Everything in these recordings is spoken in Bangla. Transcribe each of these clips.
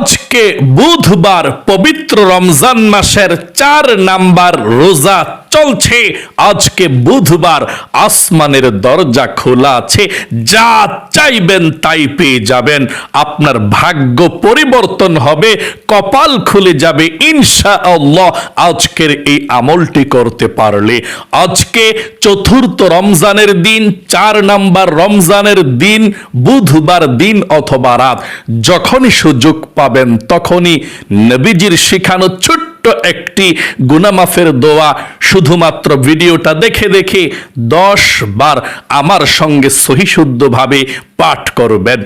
আজকে বুধবার পবিত্র রমজান মাসের চার নাম্বার রোজা চলছে। আজকে বুধবার আসমানের দরজা খোলা আছে। যা চাইবেন তাই পেয়ে যাবেন। আপনার ভাগ্য পরিবর্তন হবে, কপাল খুলে যাবে। ইনশা আল্লাহ আজকের এই আমলটি করতে পারলে। আজকে চতুর্থ রমজানের দিন, চার নাম্বার রমজানের দিন, বুধবার দিন অথবা রাত, যখনই সুযোগ পাবেন তখনই নবীজির শিখানো ছোট্ট একটি গুনামাফের দোয়া শুধুমাত্র ভিডিওটা দেখে দেখে দশ বার আমার সঙ্গে সহিশুদ্ধভাবে পাঠ করবেন।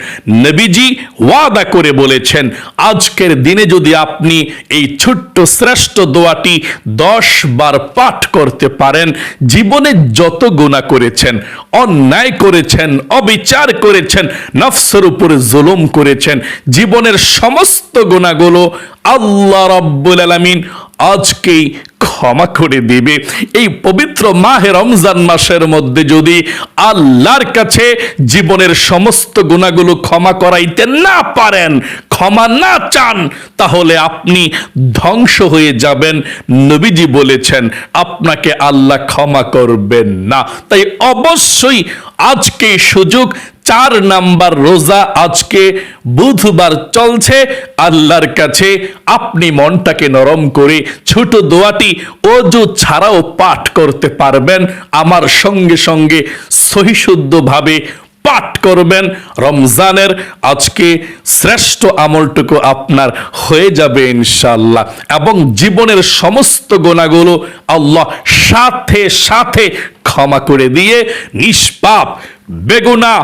নবীজি ওয়াদা করে বলেছেন, আজকের দিনে যদি আপনি এই ছোট্ট শ্রেষ্ঠ দোয়াটি দশ বার পাঠ করতে পারেন, জীবনে যত গুণা করেছেন, অন্যায় করেছেন, অবিচার করেছেন, নফসের উপরে জুলুম করেছেন, জীবনের সমস্ত গুণাগুলো আল্লাহ রব্বুল আলামিন আজকেই ক্ষমা করে দিবে। এই পবিত্র মাহে রমজান মাসের মধ্যে যদি আল্লাহর কাছে জীবনের সমস্ত গুণাগুলো ক্ষমা করাইতে না পারেন, ক্ষমা না চান, তাহলে আপনি ধ্বংস হয়ে যাবেন, নবীজি বলেছেন, আপনাকে আল্লাহ ক্ষমা করবেন না। তাই অবশ্যই আজকে সুযোগ চার নাম্বার রোজা আজকে বুধবার চলছে। আল্লাহর কাছে আপনি মনটাকে নরম করে ছোট দোয়াটি অজু ছাড়াও পাঠ করতে পারবেন। আমার সঙ্গে সঙ্গে সহিশুদ্ধভাবে পাঠ করবেন। রমজানের আজকে শ্রেষ্ঠ আমলটুকু আপনার হয়ে যাবে ইনশাল্লাহ এবং জীবনের সমস্ত গোনাগুলো আল্লাহ সাথে সাথে ক্ষমা করে দিয়ে নিষ্পাপ, বেগুনা,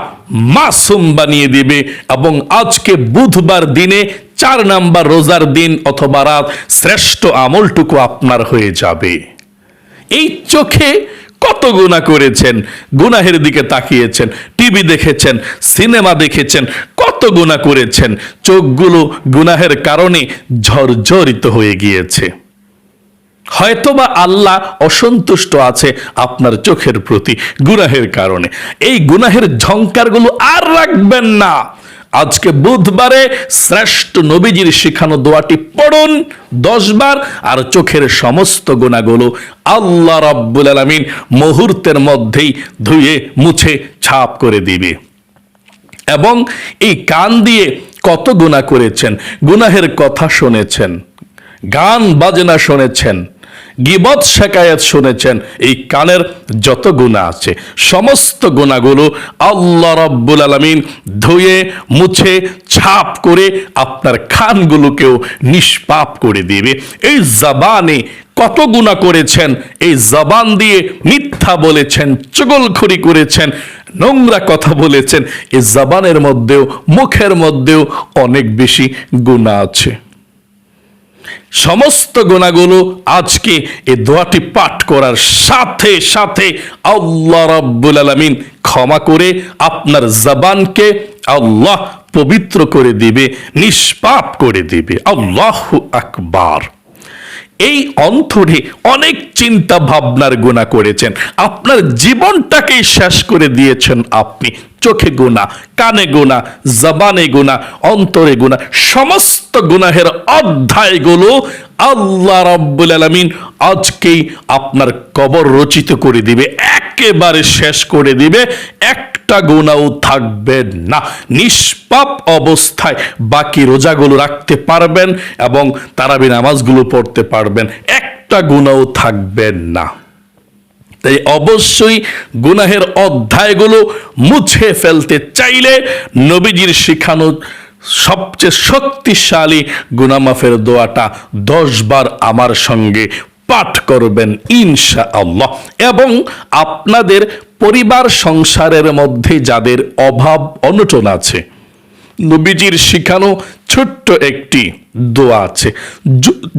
মাসুম বানিয়ে দিবে। এবং আজকে বুধবার দিনে চার নাম্বার রোজার দিন অথবা রাত শ্রেষ্ঠ আমলটুকু আপনার হয়ে যাবে। এই চোখে কত গুণা করেছেন, গুনাহের দিকে তাকিয়েছেন, টিভি দেখেছেন, সিনেমা দেখেছেন, কত গুণা করেছেন, চোখগুলো গুনাহের কারণে ঝরঝরিত হয়ে গিয়েছে। হয়তোবা আল্লাহ অসন্তুষ্ট আছে আপনার চোখের প্রতি গুনাহের কারণে। এই গুনাহের ঝংকারগুলো আর রাখবেন না। আজকে বুধবারে শ্রেষ্ঠ নবীজির শিখানো দোয়াটি পড়ুন দশবার আর চোখের সমস্ত গুণাগুলো আল্লাহ রাব্বুল আলামিন মুহূর্তের মধ্যেই ধুয়ে, মুছে, ছাপ করে দিবে। এবং এই কান দিয়ে কত গুণা করেছেন, গুনাহের কথা শুনেছেন, গান বাজনা শুনেছেন গিবত শেকায়াত শুনেছেন, এই কানের যত গুণা আছে, সমস্ত গুণাগুলো আল্লাহ রব্বুল আলমিন ধুয়ে, মুছে, ছাপ করে আপনার খানগুলোকেও নিষ্পাপ করে দিবে। এই জবানে কত গুণা করেছেন, এই জবান দিয়ে মিথ্যা বলেছেন, চগলখড়ি করেছেন, নোংরা কথা বলেছেন, এই জবানের মধ্যেও, মুখের মধ্যেও অনেক বেশি গুণা আছে। সমস্ত গোনাগুলো আজকে এই দোয়াটি পাঠ করার সাথে সাথে আল্লাহ রাব্বুল আলামিন ক্ষমা করে আপনার জবানকে আল্লাহ পবিত্র করে দিবে, নিষ্পাপ করে দিবে। আল্লাহ আকবার। এই অন্তরে অনেক চিন্তা ভাবনার গুণা করেছেন। আপনার জীবনটাকেই শেষ করে দিয়েছেন আপনি। চোখে গুণা, কানে গোনা জবানে গোনা অন্তরে গুণা, সমস্ত গুনাহের অধ্যায়গুলো আল্লাহ রাব্বুল আলামিন আজকেই আপনার কবর রচিত করে দিবে। একেবারে শেষ করে দিবে, একটা গুণাও থাকবে না। নিষ্পাপ অবস্থায় বাকি রোজাগুলো রাখতে পারবেন এবং তারাবি নামাজগুলো পড়তে পারবেন, একটা গুণাও থাকবে না। তাই অবশ্যই গুনাহের অধ্যায়গুলো মুছে ফেলতে চাইলে নবীজির শিখানো সবচেয়ে শক্তিশালী গুনামাফের দোয়াটা দশ বার আমার সঙ্গে পাঠ করবেন ইনশা আল্লাহ এবং আপনাদের পরিবার সংসারের মধ্যে যাদের অভাব অনটন আছে, নবীজির শিখানো ছোট্ট একটি দোয়া আছে।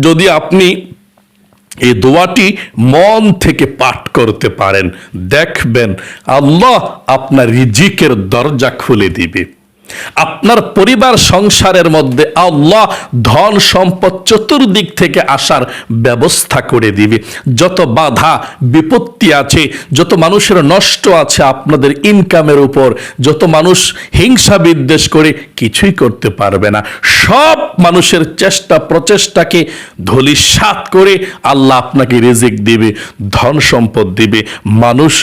যদি আপনি এই দোয়াটি মন থেকে পাঠ করতে পারেন, দেখবেন আল্লাহ আপনার রিজিকের দরজা খুলে দিবে। আপনার পরিবার সংসারের মধ্যে আল্লাহ ধন সম্পদ চতুর্দিক থেকে আসার ব্যবস্থা করে দিবে। যত বাধা, বিপত্তি আছে, যত মানুষের নষ্ট আছে আপনাদের ইনকামের উপর, যত মানুষ হিংসা বিদ্বেষ করে কিছুই করতে পারবে না। সব মানুষের চেষ্টা প্রচেষ্টাকে ধলিসাৎ করে আল্লাহ আপনাকে রিজিক দিবে, ধন সম্পদ দিবে। মানুষ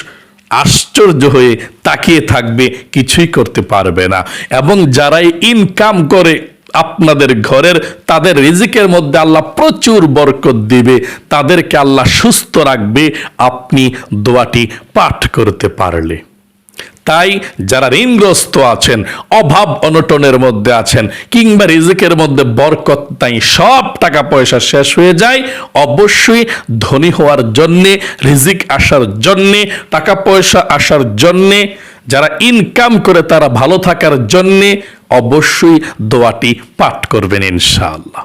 আশ্চর্য হয়ে তাকিয়ে থাকবে, কিছুই করতে পারবে না। এবং যারাই ইনকাম করে আপনাদের ঘরের, তাদের রিজিকের মধ্যে আল্লাহ প্রচুর বরকত দিবে। তাদেরকে আল্লাহ সুস্থ রাখবে। আপনি দোয়াটি পাঠ করতে পারলে। তাই যারা ঋণগ্রস্ত আছেন, অভাব অনটনের মধ্যে আছেন কিংবা রিজিকের মধ্যে বরকত নাই, সব টাকা পয়সা শেষ হয়ে যায়, অবশ্যই ধনী হওয়ার জন্যে, রিজিক আসার জন্যে, টাকা পয়সা আসার জন্যে, যারা ইনকাম করে তারা ভালো থাকার জন্যে, অবশ্যই দোয়াটি পাঠ করবেন ইনশাআল্লাহ।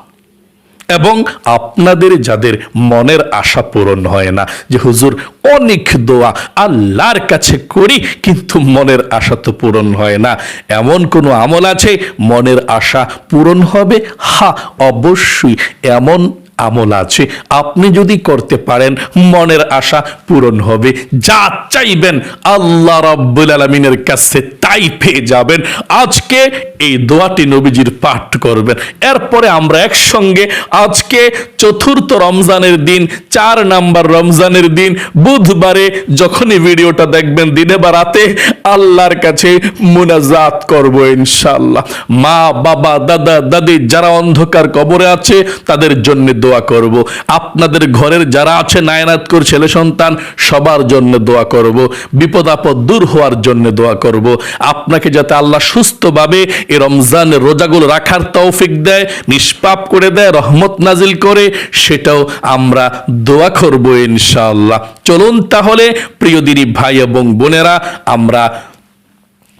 এবং আপনাদের যাদের মনের আশা পূরণ হয় না, যে হুজুর অনেক দোয়া আল্লাহর কাছে করি, কিন্তু মনের আশা তো পূরণ হয় না। এমন কোনো আমল আছে? মনের আশা পূরণ হবে? হা, অবশ্যই। এমন আমল আছে। আপনি যদি করতে পারেন, মনের আশা পূরণ হবে। যা চাইবেন আল্লাহ রাব্বুল আলমিনের কাছে তাই পেয়ে যাবেন। আজকে এই দোয়াটি নবীজির পাঠ করবেন। এরপরে আমরা একসঙ্গে আজকে চতুর্থ রমজানের দিন, চার নাম্বার রমজানের দিন, বুধবারে যখনই ভিডিওটা দেখবেন, দিনে বা রাতে আল্লাহর কাছে মুনাজাত করব ইনশাল্লাহ মা, বাবা, দাদা, দাদি যারা অন্ধকার কবরে আছে, তাদের জন্য দোয়া করব। আপনাদের ঘরের যারা আছে, নায়নাত কর, ছেলে সন্তান, সবার জন্য দোয়া করব। বিপদ আপদ দূর হওয়ার জন্য দোয়া করব। আপনাকে যাতে আল্লাহ সুস্থভাবে এ রমজানের রোজাগুলো রাখার তৌফিক দেয়, নিষ্পাপ করে দেয়, রহমত নাজিল করে, সেটাও আমরা দোয়া করব ইনশাআল্লাহ। চলুন তাহলে, প্রিয় দিনী ভাই এবং বোনেরা, আমরা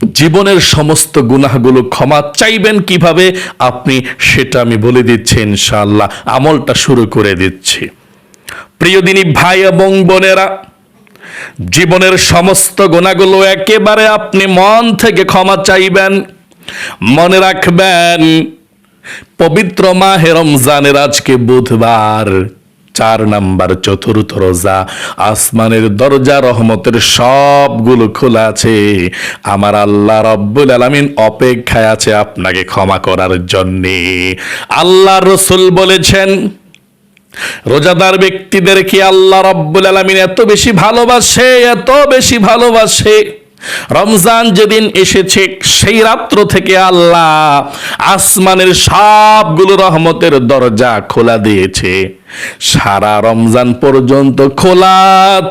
জীবনের সমস্ত গুনাহগুলো ক্ষমা চাইবেন কীভাবে? আপনি সেটা আমি বলে দিচ্ছি ইনশাআল্লাহ। আমলটা শুরু করে দিচ্ছি। প্রিয় দিনী ভাই এবং বোনেরা, জীবনের সমস্ত গুণাগুলো একেবারে আপনি মন থেকে ক্ষমা চাইবেন, মনে রাখবেন, পবিত্র মাহে রমজানের আজকে বুধবার। চার নাম্বার চতুর্থ রোজা, আসমানের দরজা, রহমতের সবগুলো খোলা আছে। আমার আল্লাহ রব্বুল আলামিন অপেক্ষায় আছে আপনাকে ক্ষমা করার জন্যে। আল্লাহ রসুল বলেছেন, রোজাদার ব্যক্তিদেরকে আল্লাহ রব্বুল আলমিন এত বেশি ভালোবাসে, এত বেশি ভালোবাসে? রমজান যেদিন এসেছে, সেই রাত্র থেকে আল্লাহ আসমানের সবগুলো রহমতের দরজা খোলা দিয়েছে। সারা রমজান পর্যন্ত খোলা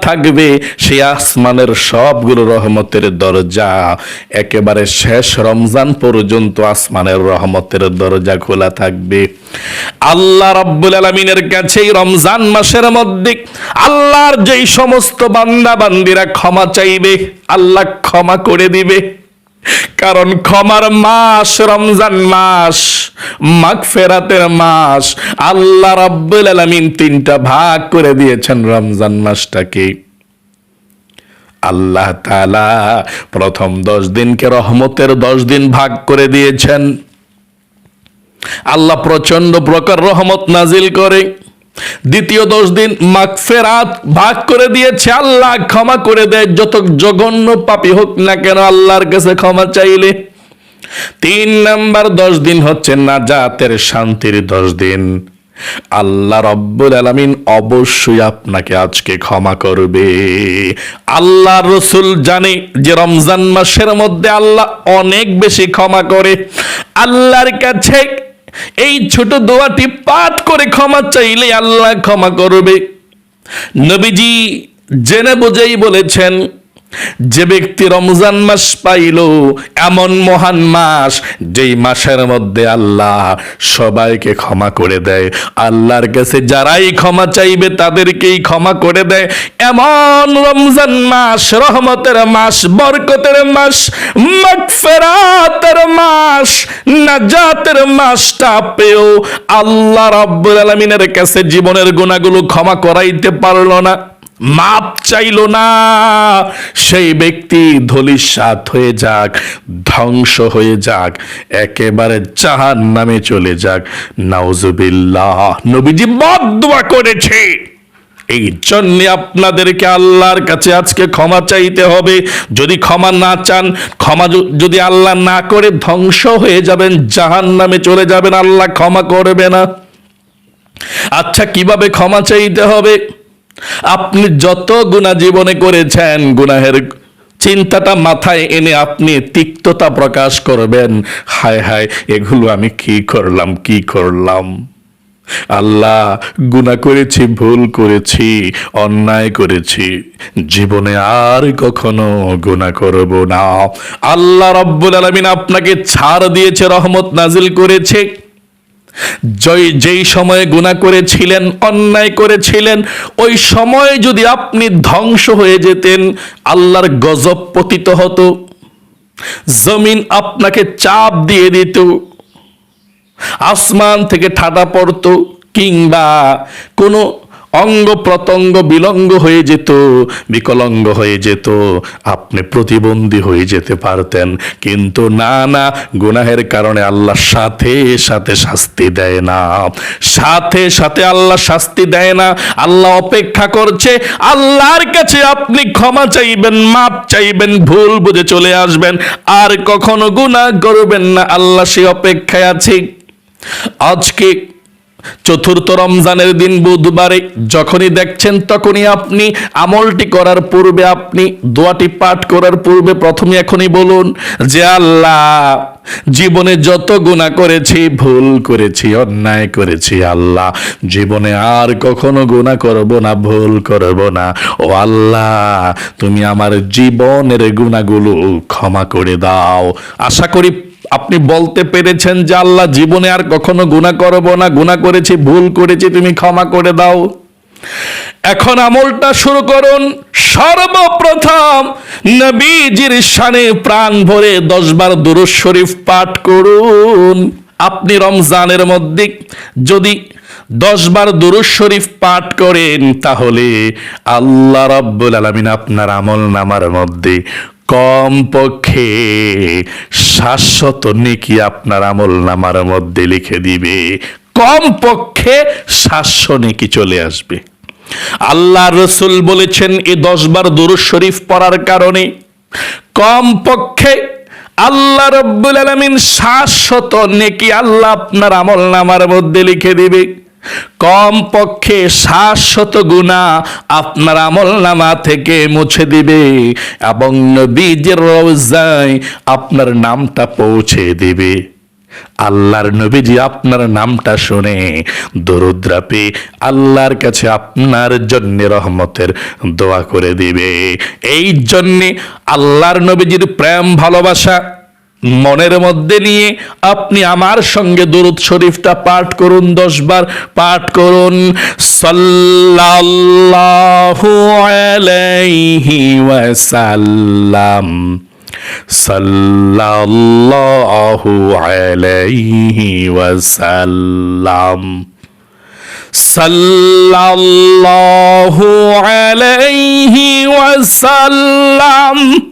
থাকবে সেই আসমানের সবগুলো রহমতের দরজা। একেবারে শেষ রমজান পর্যন্ত আসমানের রহমতের দরজা খোলা থাকবে। আল্লাহ রাব্বুল আলমিনের কাছে এই রমজান মাসের মধ্যে আল্লাহর যেই সমস্ত বান্দা বান্দিরা ক্ষমা চাইবে, আল্লাহ ক্ষমা করে দিবে। কারণ ক্ষমার মাস রমজান মাস, মাগফেরাতের মাস। আল্লাহ রাব্বুল আলামিন তিনটা ভাগ করে দিয়েছেন রমজান মাসটাকে। আল্লাহ তাআলা প্রথম দশ দিনকে রহমতের দশ দিন ভাগ করে দিয়েছেন। আল্লাহ প্রচণ্ড প্রকার রহমত নাজিল করে। দ্বিতীয় দশ দিন মাগফেরাত ভাগ করে দিয়েছে আল্লাহ, ক্ষমা করে দেয়, যত জঘন্য পাপী হোক না কেন আল্লাহর কাছে ক্ষমা চাইলে। তিন নাম্বার দশ দিন হচ্ছে নাজাতের শান্তির দশ দিন। আল্লাহ রব্বুল আলামিন অবশ্যই আপনাকে আজকে ক্ষমা করবে। আল্লাহ রসুল জানে যে রমজান মাসের মধ্যে আল্লাহ অনেক বেশি ক্ষমা করে। আল্লাহর কাছে এই ছোট দোয়াটি পাঠ করে ক্ষমা চাইলে আল্লাহ ক্ষমা করবে। নবীজি জেনে বুঝেই বলেছেন যে ব্যক্তি রমজান মাস পাইল, এমন মহান মাস, যেই মাসের মধ্যে আল্লাহ সবাইকে ক্ষমা করে দেয়। আল্লাহর কাছে যারাই ক্ষমা চাইবে, তাদেরকেই ক্ষমা করে দেয়। এমন রমজান মাস, রহমতের মাস, বরকতের মাস, মাগফিরাতের মাস, নাজাতের মাসটা পেও আল্লাহ রাব্বুল আলামিনের কাছে জীবনের গুনাহগুলো ক্ষমা করাইতে পারল না। মাপ চাইল না। সেই ব্যক্তি ধলিসাত হয়ে যাক, ধ্বংস হয়ে যাক, একেবারে জাহান নামে চলে যাক। নাউজুবিল্লাহ, নবীজি বদুয়া করেছে। এই জন্য আপনাদেরকে আল্লাহর কাছে আজকে ক্ষমা চাইতে হবে। যদি ক্ষমা না চান, ক্ষমা যদি আল্লাহ না করে ধ্বংস হয়ে যাবেন জাহান নামে চলে যাবেন, আল্লাহ ক্ষমা করবে না। আচ্ছা কীভাবে ক্ষমা চাইতে হবে? আপনি যত গুণা জীবনে করেছেন, গুনাহের চিন্তাটা মাথায় এনে আপনি তিক্ততা প্রকাশ করবেন। হায় হায়, এগুলো আমি কি করলাম কি করলাম? আল্লাহ, গুনাহ করেছি, ভুল করেছি, অন্যায় করেছি। জীবনে আর কখনো গুনাহ করব না। আল্লাহ রব্বুল আলামিন আপনাকে ছাড় দিয়েছে, রহমত নাজিল করেছে। জয় যেই সময়ে গুণা করেছিলেন, অন্যায় করেছিলেন, ওই সময়ে যদি আপনি ধ্বংস হয়ে যেতেন, আল্লাহর গজব পতিত হতো। জমিন আপনাকে চাপ দিয়ে দিত। আসমান থেকে ঠাডা পড়তো, কিংবা কোনো অঙ্গ প্রত্যঙ্গ বিলঙ্গ হয়ে যেত, বিকলঙ্গ হয়ে যেত। আপনি প্রতিবন্ধী হয়ে যেতে পারতেন। কিন্তু না না, গুনাহের কারণে আল্লাহ সাথে সাথে শাস্তি দেয় না। সাথে সাথে আল্লাহ শাস্তি দেয় না। আল্লাহ অপেক্ষা করছে, আল্লাহর কাছে আপনি ক্ষমা চাইবেন, মাপ চাইবেন, ভুল বুঝে চলে আসবেন। আর কখনো গুনাহ করবেন না। আল্লাহ সে অপেক্ষায় আছে। আজকে চতুর্থ রমজানের দিন বুধবারে যখনই দেখছেন তখনই আপনি আমলটি করার পূর্বে আপনি দোয়াটি পাঠ করার পূর্বে প্রথমে এখনই বলুন যে আল্লাহ, জীবনে যত গুণা করেছি, ভুল করেছি, অন্যায় করেছি, আল্লাহ, জীবনে আর কখনো গুণা করব না, ভুল করব না। ও আল্লাহ, তুমি আমার জীবনের গুণাগুলো ক্ষমা করে দাও। আশা করি আপনি বলতে পেরেছেন যে আল্লাহ জীবনে আর কখনো গুণা করব না গুণা করেছি, ভুল করেছি, তুমি ক্ষমা করে দাও। এখন আমলটা শুরু করুন। সর্বপ্রথম নবীজির শানে প্রাণ ভরে দশবার দুরুজ শরীফ পাঠ করুন। আপনি রমজানের মধ্যে যদি দশবার দুরুজ শরীফ পাঠ করেন, তাহলে আল্লাহ রাব্বুল আলামিন আপনার আমল নামার মধ্যে কম পক্ষে শাশ্বত নেকি আপনার আমল নামার মধ্যে লিখে দিবে। কম পক্ষে শাস্য নেকি চলে আসবে। আল্লাহ রসুল বলেছেন এই দশবার দুরুজ শরীফ পড়ার কারণে কম পক্ষে আল্লাহ রব্বুল আলমিন শাশ্বত নেকি আল্লাহ আপনার আমল নামার মধ্যে লিখে দিবে। কম পক্ষে শাশ্বত গুণা আপনার আমল নামা থেকে মুছে দিবে এবং নবীজের রোজায় আপনার নামটা পৌঁছে দিবে। আল্লাহর নবীজি আপনার নামটা শুনে দরুদ্রাপে আল্লাহর কাছে আপনার জন্য রহমতের দোয়া করে দিবে। এই জন্যে আল্লাহর নবীজির প্রেম, ভালোবাসা মনের মধ্যে নিয়ে আপনি আমার সঙ্গে দরুদ শরীফটা পাঠ করুন দশবার পাঠ করুন। সাল্লাল্লাহু আলাইহি ওয়াসাল্লাম। সাল্লাল্লাহু আলাইহি ওয়াসাল্লাম। সাল্লাল্লাহু আলাইহি ওয়াসাল্লাম।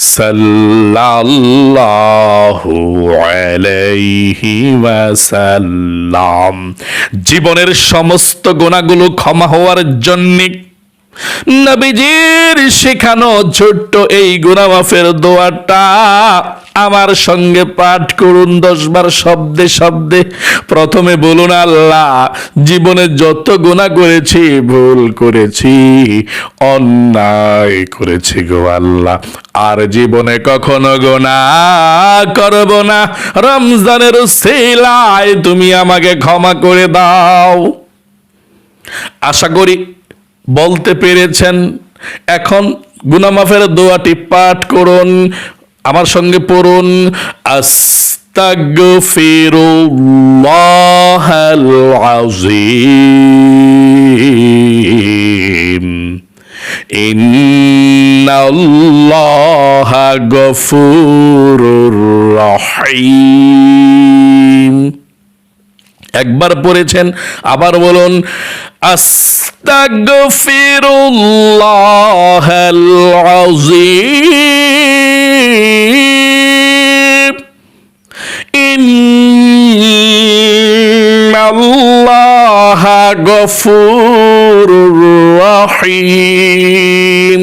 সাল্লাল্লাহু আলাইহি ওয়াসাল্লাম। জীবনের সমস্ত গুনাহগুলো ক্ষমা হওয়ার জন্য নবীজির শেখানো ছোট্ট এই গুনামাফের দোয়াটা আমার সঙ্গে পাঠ করুন দশবার শব্দে শব্দে। প্রথমে বলুন, আল্লাহ, জীবনে যত গুণা করেছি, ভুল করেছি, অন্যায় করেছি গো আল্লাহ। আর জীবনে কখনো গোনা করব না। রমজানের সেলায় তুমি আমাকে ক্ষমা করে দাও। আশা করি বলতে পেরেছেন। এখন গুনামাফের দোয়াটি পাঠ করুন, আমার সঙ্গে পড়ুন। একবার পড়েছেন, আবার বলুন আস্তাগফিরুল্লাহাল গফুরুর রহিম আস্তাগফিরুল্লাহাল আযীম ইন্নাল্লাহা গফুরুর রহিম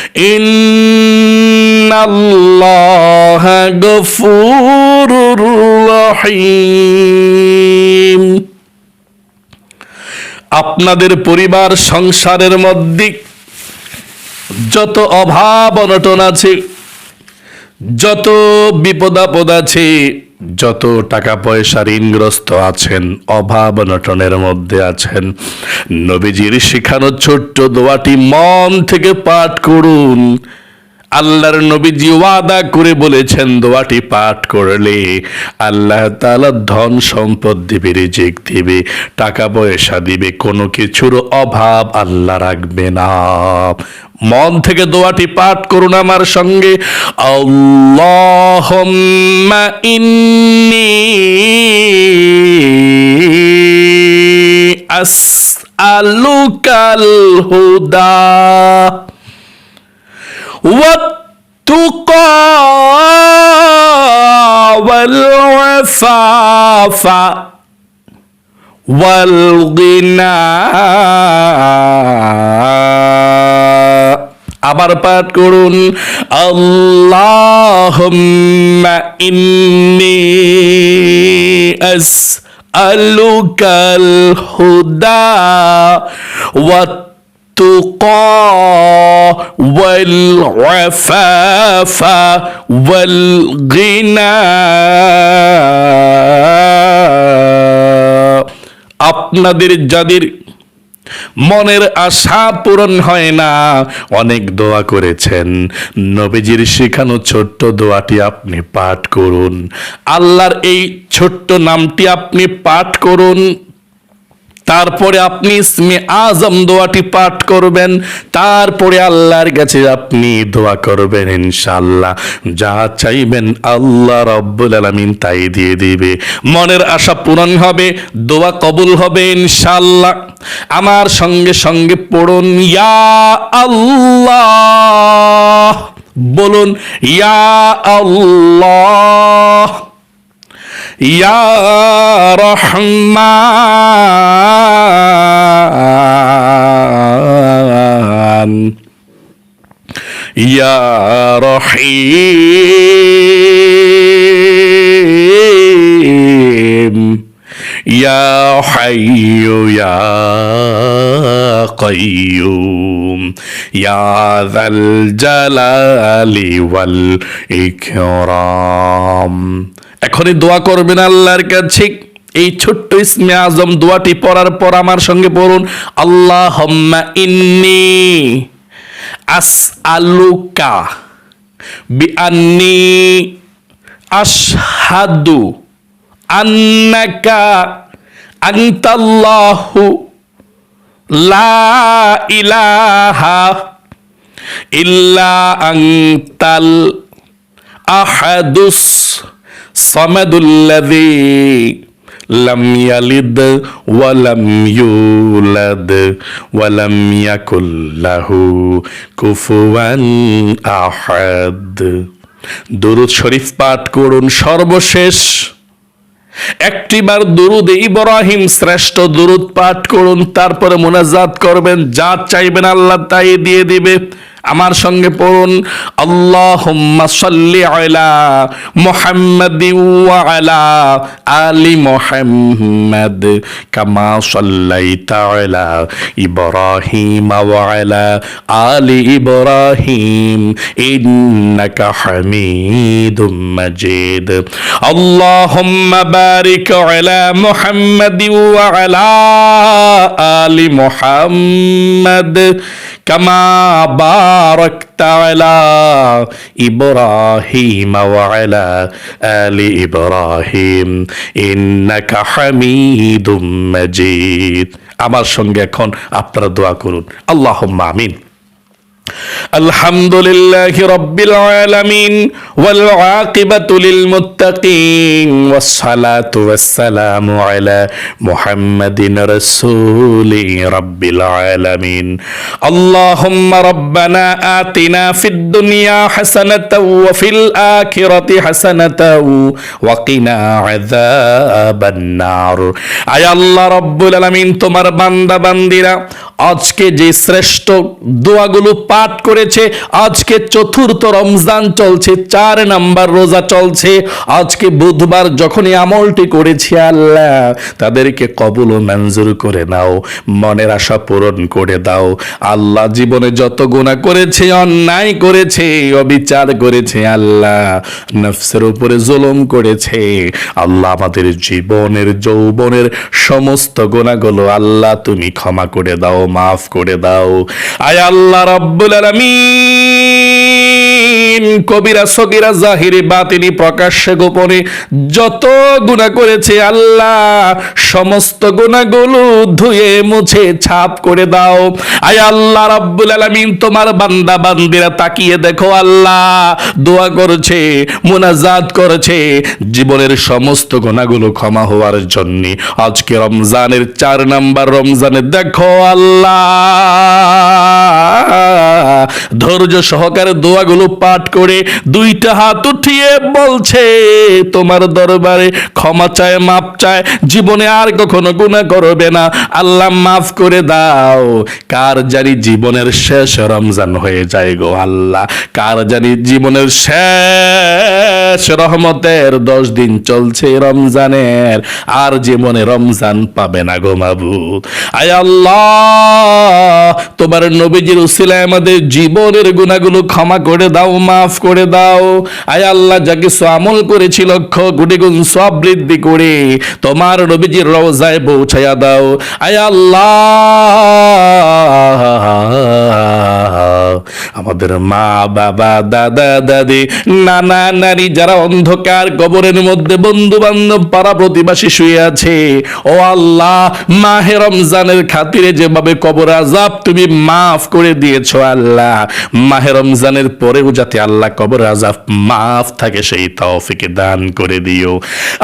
আপনাদের পরিবার সংসারের মধ্যে যত অভাব অনটন আছে যত বিপদাপদ আছে যত টাকা পয়সা ঋণগ্রস্ত আছেন, অভাব অনটনের মধ্যে আছেন। নবীজির শিখানো ছোট্ট দোয়াটি মন থেকে পাঠ করুন। আল্লাহর নবীজি ওয়াদা করে বলেছেন, দোয়াটি পাঠ করলে আল্লাহ তাআলা ধন সম্পদ দিবে, রিজিক দিবে, টাকা পয়সা দিবে, কোনো কিছুর অভাব আল্লাহ রাখবে না। মন থেকে দোয়াটি পাঠ করুন আমার সঙ্গে। আল্লাহুম্মা ইন্নি আসআলুকাল হুদা। والتقى والعفاف والغنى আবার পাঠ করুন আল্লাহুম্মা ইন্নি আসআলুকাল হুদা ওয়াত والتقى والعفاف والغنى আপনাদের যাদের মনের আশা পূরণ হয় না অনেক দোয়া করেছেন নবীজির শেখানো ছোট্ট দোয়াটি আপনি পাঠ করুন আল্লাহর এই ছোট্ট নামটি আপনি পাঠ করুন তারপরে আপনি ইসমে আজম দোয়াটি পাঠ করবেন, তারপরে আল্লাহর কাছে আপনি দোয়া করবেন ইনশাআল্লাহ। যা চাইবেন আল্লাহ রব্বুল আলামিন তাই দিয়ে দিবে। মনের আশা পূরণ হবে, দোয়া কবুল হবে ইনশাআল্লাহ। আমার সঙ্গে সঙ্গে পড়ুন, ইয়া আল্লাহ। বলুন, ইয়া আল্লাহ। يا رحمن يا رحيم يا حي يا قيوم يا ذا الجلال والإكرام. এখনই দোয়া করবেন আল্লাহর কাছে। এই ছোট্ট ইসমে আজম দোয়াটি পড়ার পর আমার সঙ্গে পড়ুন আল্লাহ হম্মা ইন্নি আস আলুকা বিআন্নি আশহাদু আন্নাকা আনতাল্লাহু লা ইলাহা ইল্লা আনতাল আহাদুস দুরূদ শরীফ পাঠ করুন সর্বশেষ। একটিবার দুরুদ ইব্রাহিম শ্রেষ্ঠ দুরুদ পাঠ করুন, তারপরে মোনাজাত করবেন, যা চাইবেন আল্লাহ তাই দিয়ে দিবে। আমার সঙ্গে পড়ুন। আল্লাহুম্মা সাল্লি আলা মুহাম্মাদি ওয়া আলা আলি মুহাম্মাদ কামা সাল্লাইতা আলা ইব্রাহিম ওয়া আলা আলি ইব্রাহিম। ইন্নাকা হামিদুম মাজিদ। আল্লাহুম্মা বারিক আলা মুহাম্মাদি ওয়া আলা আলি মুহাম্মাদ কামা باركت على ابراهيم وعلى ال ابراهيم انك حميد مجيد আমার সঙ্গে এখন আপনারা দোয়া করুন আল্লাহ আমিন الحمد لله رب العالمين والعاقبة للمتقين والصلاة والسلام على محمد رسول رب العالمين اللهم ربنا آتنا في الدنيا حسنة وفي الآخرة حسنة وقنا عذاب النار আয় আল্লাহ রব্বুল আলামিন তোমার বান্দা বান্দিরা আজকে যে শ্রেষ্ঠ দোয়াগুলো পাঠ করেছে। আজকে চতুর্থ রমজান চলছে, চার নাম্বার রোজা চলছে। আজকে বুধবার যখনই আমলটি করেছি, আল্লাহ, তাদেরকে কবুল ও মঞ্জুর করে নাও, মনের আশা পূরণ করে দাও। আল্লাহ জীবনে যত গুণা করেছে, অন্যায় করেছে, অবিচার করেছে, আল্লাহ নফসের উপরে জুলুম করেছে। আল্লাহ আমাদের জীবনের, যৌবনের সমস্ত গুণাগুলো আল্লাহ তুমি ক্ষমা করে দাও, মাফ করে দাও। আয় আল্লাহ রব্বুল আলামিন কবিরা সগিরা জাহিরি বাতিনি প্রকাশ্যে গোপনে যত গুণা করেছে আল্লাহ, সমস্ত গুণাগুলো ধুয়ে মুছে ছাপ করে দাও। আয় আল্লাহ রাব্বুল আলামিন, তোমার বান্দা বান্দিরা তাকিয়ে দেখো আল্লাহ, দোয়া করছে, মুনাজাত করেছে। জীবনের সমস্ত গুণাগুলো ক্ষমা হওয়ার জন্য আজকে রমজানের চার নাম্বার রমজানে দেখো আল্লাহ। ধৈর্য সহকারে দোয়াগুলো পাঠ করে দুইটা হাত উঠিয়ে বলছে, তোমার দরবারে ক্ষমা চায় মাপ চায়, জীবনে আর কখনো গুণা করবে না। আল্লাহ মাফ করে দাও। কার জানি জীবনের শেষ রমজান হয়ে যায় গো আল্লাহ। কার জানি জীবনের শেষ রহমতের দশ দিন চলছে রমজানের। আর জীবনে রমজান পাবে না গো মাবুদ। আয় আল্লাহ, তোমার নবীজির উসিলায় আমাদের জীবনের গুণাগুলো ক্ষমা করে দাও মাফ করে দাও। আয় আল্লাহ যা কিছু আমল করেছি লক্ষ কোটি গুণ সব বৃদ্ধি করে তোমার নবীজির রওজায় পৌঁছায়া দাও। আয় আল্লাহ, আমাদের মা, বাবা, দাদা, দাদি, নানা নারী যারা অন্ধকার কবরের মধ্যে বন্ধু বান্ধব পাড়া প্রতিবাসী শুয়ে আছে, ও আল্লাহ, মাহে রমজানের খাতিরে যেভাবে কবর আজাব তুমি মাফ করে দিয়েছ আল্লাহ, মাহে রমজানের পরেও যাতে আল্লাহ কবর আজাব মাফ থাকে, সেই তৌফিকে দান করে দিও।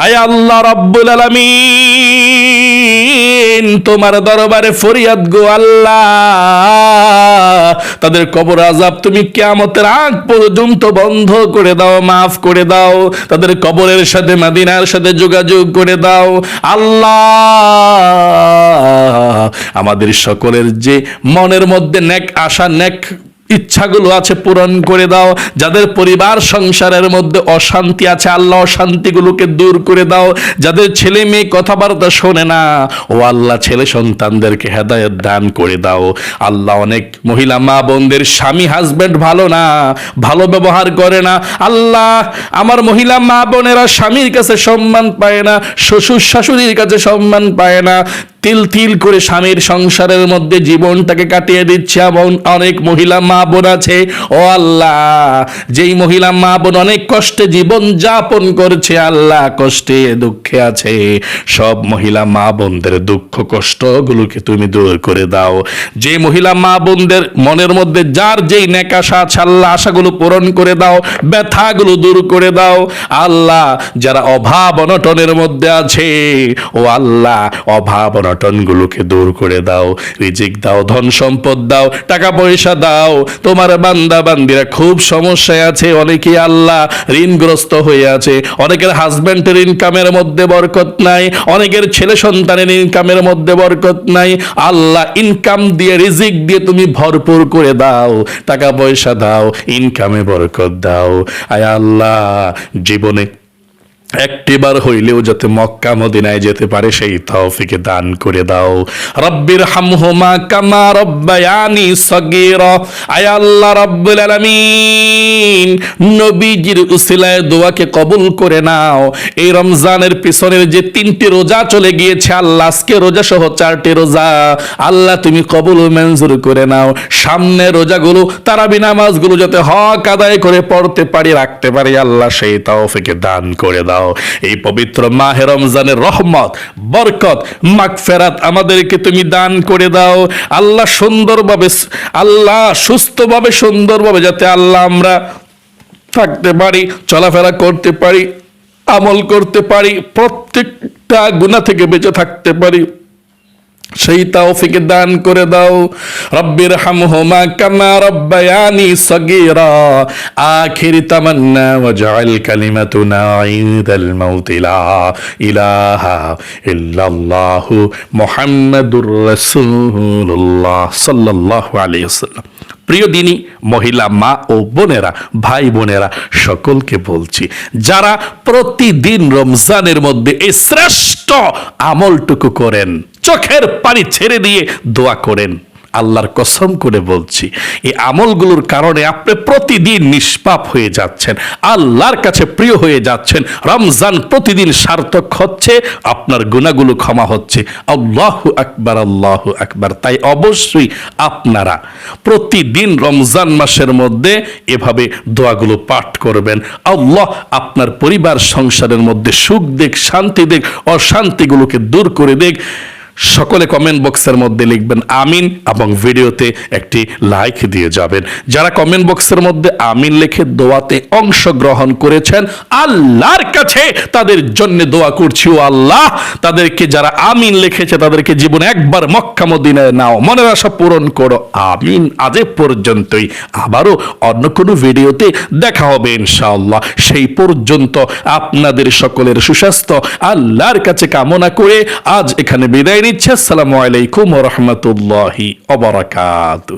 আয় আল্লাহ রব্বুল আলামিন, তোমার দরবারে ফরিয়াদ গো আল্লাহ। তাদের কবর আজাব তুমি কিয়ামতের আগ পর্যন্ত বন্ধ করে দাও, মাফ করে দাও। তাদের কবরের সাথে, মাদিনার সাথে যোগাযোগ করে দাও। আল্লাহ, আমাদের সকলের যে মনের মধ্যে নেক আশা, নেক ইচ্ছাগুলো আছে পূরণ করে দাও। যাদের পরিবার সংসারের মধ্যে অশান্তি আছে, আল্লাহ অশান্তিগুলোকে দূর করে দাও। যাদের ছেলে মেয়ে কথাবার্তা শোনে না, ও আল্লাহ ছেলে সন্তানদেরকে হেদায়ত দান করে দাও। আল্লাহ অনেক মহিলা মা বোনদের স্বামী হাজবেন্ড ভালো না, ভালো ব্যবহার করে না। আল্লাহ আমার মহিলা মা বোনেরা স্বামীর কাছে সম্মান পায় না, শ্বশুর শাশুড়ির কাছে সম্মান পায় না। তিল তিল করে স্বামীর সংসারের মধ্যে জীবনটাকে কাটিয়ে দিচ্ছে এমন অনেক মহিলা মা বোন আছে। ও আল্লাহ, যেই মহিলা মা বোন অনেক কষ্টে জীবন যাপন করছে, আল্লাহ কষ্টে দুঃখে আছে। সব মহিলা মা বোনদের দুঃখ কষ্টগুলোকে তুমি দূর করে দাও। যে মহিলা মা বোনদের মনের মধ্যে যার যেই নেকাশা আছে, আল্লাহ আশাগুলো পূরণ করে দাও, ব্যথাগুলো দূর করে দাও। আল্লাহ, যারা অভাব অনটনের মধ্যে আছে, ও আল্লাহ, অভাব অনটনগুলোকে দূর করে দাও, রিজিক দাও, ধন সম্পদ দাও, টাকা পয়সা দাও। তোমার বান্দা বান্দিরা খুব সমস্যায় আছে, অনেকেই আল্লাহ ঋণগ্রস্ত হয়ে আছে। অনেকের হাজব্যান্ডের ইনকামের মধ্যে বরকত নাই, অনেকের ছেলে সন্তানের ইনকামের মধ্যে বরকত নাই। আল্লাহ ইনকাম দিয়ে, রিজিক দিয়ে তুমি ভরপুর করে দাও। টাকা পয়সা দাও ইনকামে বরকত দাও। আয় আল্লাহ, জীবনে একটিবার হইলেও যাতে মক্কা মদিনায় যেতে পারে, সেই তৌফিকে দান করে দাও। রব্বির হামহুমা কামা রব্বায়ানি সগীর। আয় আল্লাহ রব্বুল আলামিন, নবীজির উসিলায় দোয়াকে কবুল করে নাও। এই রমজানের পিছনের যে তিনটি রোজা চলে গিয়েছে, আল্লাহ আজকে রোজা সহ চারটি রোজা, আল্লাহ তুমি কবুল মঞ্জুর করে নাও। সামনে রোজাগুলো, তারাবি নামাজগুলো যাতে হক আদায় করে পড়তে পারি, রাখতে পারি, আল্লাহ সেই তৌফিকে দান করে দাও। এই পবিত্র মাহে রমজানের রহমত, বরকত, মাগফেরাত আমাদেরকে তুমি দান করে দাও। আল্লাহ সুন্দরভাবে আল্লাহ সুস্থভাবে সুন্দরভাবে যাতে আল্লাহ আমরা থাকতে পারি, চলাফেরা করতে পারি, আমল করতে পারি, প্রত্যেকটা গুণা থেকে বেঁচে থাকতে পারি। সেই তৌফিক দান করে দাও। রব্বির হামহুমা কামা রব্বায়ানি সগীরা। আখির তামান্না ওয়াজআল কালিমাতুনা ইনদাল মাউত। ইলাহা ইল্লাল্লাহু মুহাম্মাদুর রাসূলুল্লাহ সাল্লাল্লাহু আলাইহি ওয়াসাল্লাম। প্রিয় দিনী, মহিলা, মা ও বোনেরা, ভাই বোনেরা, সকলকে বলছি, যারা প্রতিদিন রমজানের মধ্যে এই শ্রেষ্ঠ আমলটুকু করেন চোখের পানি ছেড়ে দিয়ে দোয়া করেন। আল্লাহর কসম করে বলছি, এই আমলগুলোর কারণে আপনি প্রতিদিন নিষ্পাপ হয়ে যাচ্ছেন, আল্লাহর কাছে প্রিয় হয়ে যাচ্ছেন, রমজান প্রতিদিন সার্থক হচ্ছে, আপনার গুণাগুলো ক্ষমা হচ্ছে। আল্লাহ আকবার আল্লাহ আকবার, তাই অবশ্যই আপনারা প্রতিদিন রমজান মাসের মধ্যে এভাবে দোয়াগুলো পাঠ করবেন। আল্লাহ আপনার পরিবার, সংসারের মধ্যে সুখ দেখ, শান্তি দেখ, অশান্তিগুলোকে দূর করে দেখ। সকলে কমেন্ট বক্সের মধ্যে লিখবেন আমিন এবং ভিডিওতে একটি লাইক দিয়ে যাবেন। যারা কমেন্ট বক্সের মধ্যে আমিন লিখে দোয়াতে অংশগ্রহণ করেছেন, আল্লাহর কাছে তাদের জন্য দোয়া করছি ও আল্লাহ। তাদেরকে যারা আমিন লিখেছে, তাদেরকে জীবনে একবার মক্কা মদিনায় নাও। মনের আশা পূরণ করো। আমিন আজ পর্যন্তই। আবারও অন্য কোনো ভিডিওতে দেখা হবে ইনশাআল্লাহ। সেই পর্যন্ত আপনাদের সকলের সুস্বাস্থ্য, আল্লাহর কাছে কামনা করে আজ এখানে বিদায় নিচ্ছে আসসালামু আলাইকুম রহমতুল্লাহি অবরাকাতু